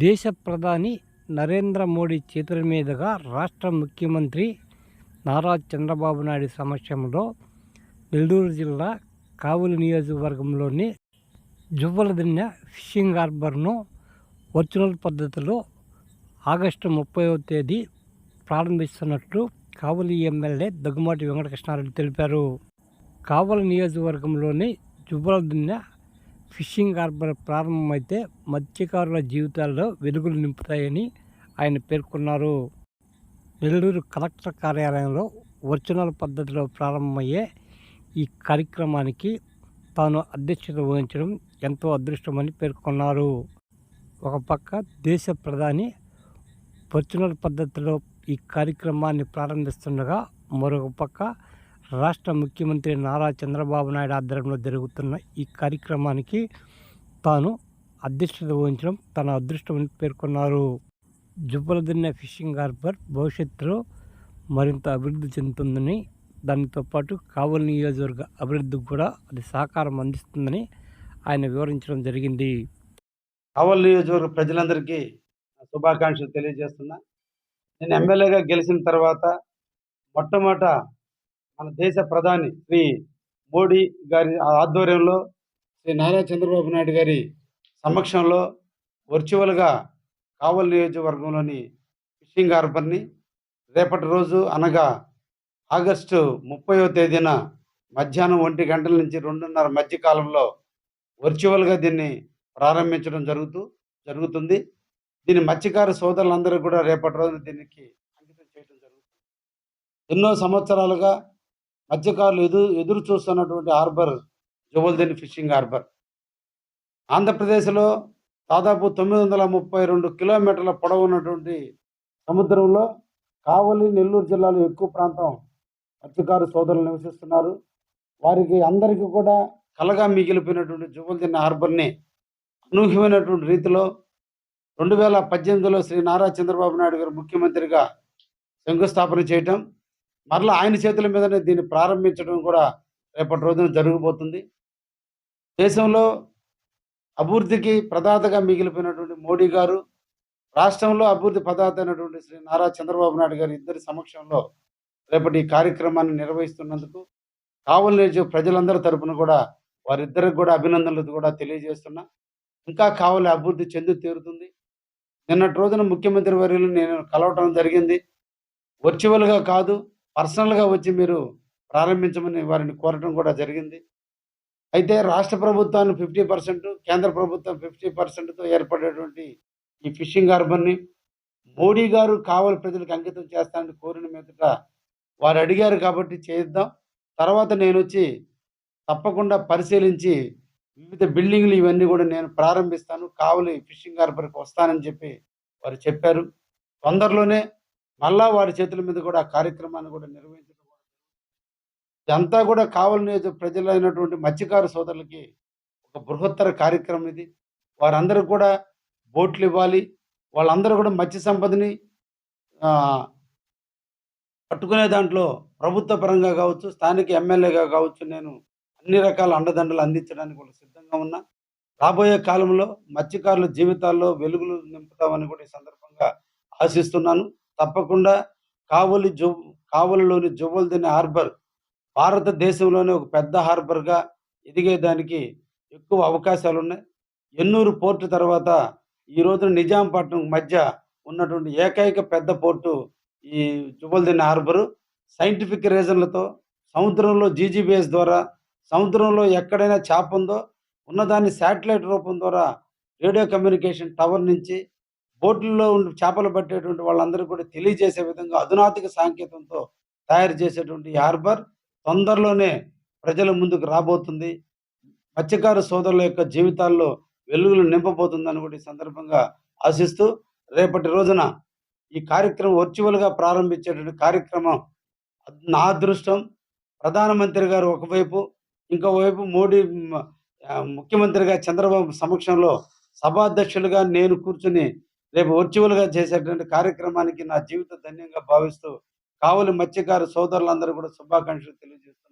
దేశ ప్రధాని నరేంద్ర మోడీ చేతుల మీదుగా రాష్ట్ర ముఖ్యమంత్రి నారా చంద్రబాబు నాయుడు సమక్షంలో నెల్లూరు జిల్లా కావలి నియోజకవర్గంలోని జువ్వలదిన్నె ఫిషింగ్ హార్బర్ను వర్చువల్ పద్ధతిలో ఆగస్టు ముప్పైవ తేదీ ప్రారంభిస్తున్నట్లు కావలి ఎమ్మెల్యే దగ్గుమాటి వెంకటకృష్ణారెడ్డి తెలిపారు. కావలి నియోజకవర్గంలోని జువ్వలదిన్నె ఫిషింగ్ హార్బర్ ప్రారంభమైతే మత్స్యకారుల జీవితాల్లో వెలుగులు నింపుతాయని ఆయన పేర్కొన్నారు. నెల్లూరు కలెక్టర్ కార్యాలయంలో వర్చువల్ పద్ధతిలో ప్రారంభమయ్యే ఈ కార్యక్రమానికి తాను అధ్యక్షత వహించడం ఎంతో అదృష్టమని పేర్కొన్నారు. ఒక పక్క దేశ ప్రధాని వర్చువల్ పద్ధతిలో ఈ కార్యక్రమాన్ని ప్రారంభిస్తుండగా మరొక పక్క రాష్ట్ర ముఖ్యమంత్రి నారా చంద్రబాబు నాయుడు ఆధ్వర్యంలో జరుగుతున్న ఈ కార్యక్రమానికి తాను అధ్యక్షత వహించడం తన అదృష్టమని పేర్కొన్నారు. జుబ్బలదిన్న ఫిషింగ్ హార్బర్ భవిష్యత్తులో మరింత అభివృద్ధి చెందుతుందని దానితో పాటు కావలి నియోజకవర్గ అభివృద్ధికి కూడా అది సహకారం అందిస్తుందని ఆయన వివరించడం జరిగింది. కావలి నియోజకవర్గ ప్రజలందరికీ శుభాకాంక్షలు తెలియజేస్తున్నా. నేను ఎమ్మెల్యేగా గెలిచిన తర్వాత మొట్టమొదట మన దేశ ప్రధాని శ్రీ మోడీ గారి ఆధ్వర్యంలో శ్రీ నారా చంద్రబాబు నాయుడు గారి సమక్షంలో వర్చువల్గా కావల్ నియోజకవర్గంలోని ఫిషింగ్ హార్బర్ని రేపటి రోజు అనగా ఆగస్టు ముప్పయో తేదీన మధ్యాహ్నం ఒంటి గంటల నుంచి రెండున్నర మధ్య కాలంలో వర్చువల్గా దీన్ని ప్రారంభించడం జరుగుతూ జరుగుతుంది. దీని మత్స్యకార సోదరులందరూ కూడా రేపటి రోజున దీనికి అంకితం చేయడం జరుగుతుంది. ఎన్నో సంవత్సరాలుగా మత్స్యకారులు ఎదురు ఎదురు చూస్తున్నటువంటి హార్బర్ జువల్దిని ఫిషింగ్ హార్బర్. ఆంధ్రప్రదేశ్లో దాదాపు తొమ్మిది వందల ముప్పై రెండు కిలోమీటర్ల పొడవు ఉన్నటువంటి సముద్రంలో కావలి నెల్లూరు జిల్లాలో ఎక్కువ ప్రాంతం మత్స్యకారు సోదరులు నివసిస్తున్నారు. వారికి అందరికీ కూడా కలగా మిగిలిపోయినటువంటి జువల్దిన్న హార్బర్ని అనూహ్యమైనటువంటి రీతిలో రెండు వేల పద్దెనిమిదిలో శ్రీ నారా చంద్రబాబు నాయుడు గారు ముఖ్యమంత్రిగా శంకుస్థాపన చేయటం మరలా ఆయన చేతుల మీదనే దీన్ని ప్రారంభించడం కూడా రేపటి రోజున జరగబోతుంది. దేశంలో అభివృద్ధికి ప్రదాతగా మిగిలిపోయినటువంటి మోడీ గారు రాష్ట్రంలో అభివృద్ధి ప్రదాత అయినటువంటి శ్రీ నారా చంద్రబాబు నాయుడు గారి ఇద్దరి సమక్షంలో రేపటి ఈ కార్యక్రమాన్ని నిర్వహిస్తున్నందుకు కావలి నియోజక ప్రజలందరి తరపున కూడా వారిద్దరికి కూడా అభినందనలు కూడా తెలియజేస్తున్నా. ఇంకా కావలి అభివృద్ధి చెంది తీరుతుంది. నిన్నటి రోజున ముఖ్యమంత్రి వర్యులు నేను కలవటం జరిగింది. వర్చువల్గా కాదు పర్సనల్గా వచ్చి మీరు ప్రారంభించమని వారిని కోరటం కూడా జరిగింది. అయితే రాష్ట్ర ప్రభుత్వాన్ని ఫిఫ్టీ పర్సెంట్ కేంద్ర ప్రభుత్వం ఫిఫ్టీ పర్సెంట్తో ఏర్పడేటువంటి ఈ ఫిషింగ్ హార్బర్ని మోడీ గారు కావలి ప్రజలకు అంకితం చేస్తానని కోరిన మీదట వారు అడిగారు కాబట్టి చేద్దాం తర్వాత నేను వచ్చి తప్పకుండా పరిశీలించి వివిధ బిల్డింగ్లు ఇవన్నీ కూడా నేను ప్రారంభిస్తాను. కావలి ఫిషింగ్ హార్బర్కి వస్తానని చెప్పి వారు చెప్పారు. తొందరలోనే మళ్ళా వారి చేతుల మీద కూడా ఆ కార్యక్రమాన్ని కూడా నిర్వహించడం. ఇదంతా కూడా కావలి నియోజక ప్రజలైనటువంటి మత్స్యకారు సోదరులకి ఒక బృహత్తర కార్యక్రమం ఇది. వారందరూ కూడా బోట్లు ఇవ్వాలి. వాళ్ళందరూ కూడా మత్స్య సంపదని పట్టుకునే దాంట్లో ప్రభుత్వ పరంగా కావచ్చు స్థానిక ఎమ్మెల్యేగా కావచ్చు నేను అన్ని రకాల అండదండలు అందించడానికి కూడా సిద్ధంగా ఉన్నా. రాబోయే కాలంలో మత్స్యకారుల జీవితాల్లో వెలుగులు నింపుతామని కూడా ఈ సందర్భంగా ఆశిస్తున్నాను. తప్పకుండా కావలి జు కావలిలోని జువ్వల్దిని హార్బర్ భారతదేశంలోనే ఒక పెద్ద హార్బర్గా ఎదిగేదానికి ఎక్కువ అవకాశాలు ఉన్నాయి ఎన్నూరు పోర్టు తర్వాత ఈ రోజున నిజాంపట్నం మధ్య ఉన్నటువంటి ఏకైక పెద్ద పోర్టు ఈ జుబల్దిన్ హార్బరు. సైంటిఫిక్ రీజన్లతో సముద్రంలో జీజీబీఎస్ ద్వారా సముద్రంలో ఎక్కడైనా చేప ఉందో ఉన్నదాన్ని శాటిలైట్ రూపం ద్వారా రేడియో కమ్యూనికేషన్ టవర్ నుంచి బోట్లలో ఉండి చేపలు పట్టేటువంటి వాళ్ళందరూ కూడా తెలియజేసే విధంగా అధునాతిక సాంకేతంతో తయారు చేసేటువంటి హార్బర్ తొందరలోనే ప్రజల ముందుకు రాబోతుంది. మత్స్యకారు సోదరుల యొక్క జీవితాల్లో వెలుగులు నింపబోతుందని కూడా ఈ సందర్భంగా ఆశిస్తూ రేపటి రోజున ఈ కార్యక్రమం వర్చువల్గా ప్రారంభించేటువంటి కార్యక్రమం నా అదృష్టం. ప్రధానమంత్రి గారు ఒకవైపు ఇంకోవైపు మోడీ ముఖ్యమంత్రిగా చంద్రబాబు సమక్షంలో సభాధ్యక్షులుగా నేను కూర్చుని రేపు వర్చువల్గా చేసేటువంటి కార్యక్రమానికి నా జీవిత ధన్యంగా భావిస్తూ కావలి మత్స్యకారు సోదరులందరూ కూడా శుభాకాంక్షలు తెలియజేస్తున్నారు